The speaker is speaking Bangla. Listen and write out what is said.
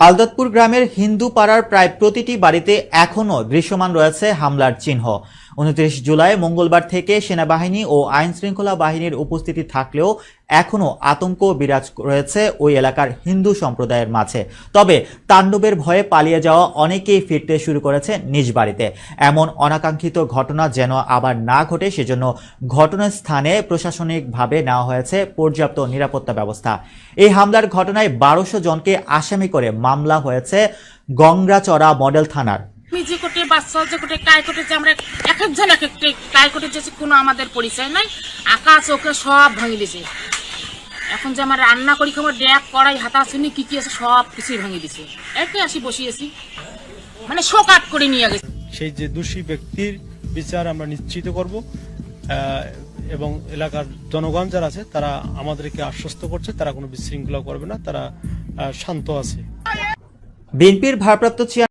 আলদতপুর গ্রামের হিন্দু পাড়ার প্রায় প্রতিটি বাড়িতে এখনও দৃশ্যমান রয়েছে হামলার চিহ্ন। উনত্রিশ জুলাই মঙ্গলবার থেকে সেনাবাহিনী ও আইন শৃঙ্খলা বাহিনীর উপস্থিতি থাকলেও এখনও আতঙ্ক বিরাজ রয়েছে ওই এলাকার হিন্দু সম্প্রদায়ের মাঝে। তবে তাণ্ডবের ভয়ে পালিয়ে যাওয়া অনেকেই ফিরতে শুরু করেছে নিজ বাড়িতে। এমন অনাকাঙ্ক্ষিত ঘটনা যেন আবার না ঘটে সেজন্য ঘটনাস্থানে প্রশাসনিকভাবে নেওয়া হয়েছে পর্যাপ্ত নিরাপত্তা ব্যবস্থা। এই হামলার ঘটনায় বারোশো জনকে আসামি করে মামলা হয়েছে গংরাচড়া মডেল থানার। বাচ্চা যে কোটে কায় কোটে আমরা এক একজন এক একটা কায় কোটে কোনো আমাদের পরিচয় নাই। আকাশ ওকে সব ভাঙি দিছে। এখন যে আমার রান্না করি খাবার ড্যাক কড়াই হাতা শুনি কি কি আছে সব কিছুই ভাঙি দিছে। একে আসি বসিয়েছি মানে শোকাট করে নিয়ে গেছে। সেই যে দোষী ব্যক্তির বিচার আমরা নিশ্চিত করব আহ, এবং এলাকার জনগণ যারা আছে তারা আমাদেরকে আশ্বস্ত করছে তারা কোনো বিশৃঙ্খলা করবে না তারা আহ, শান্ত আছে। বিএনপির ভারপ্রাপ্ত চেয়ার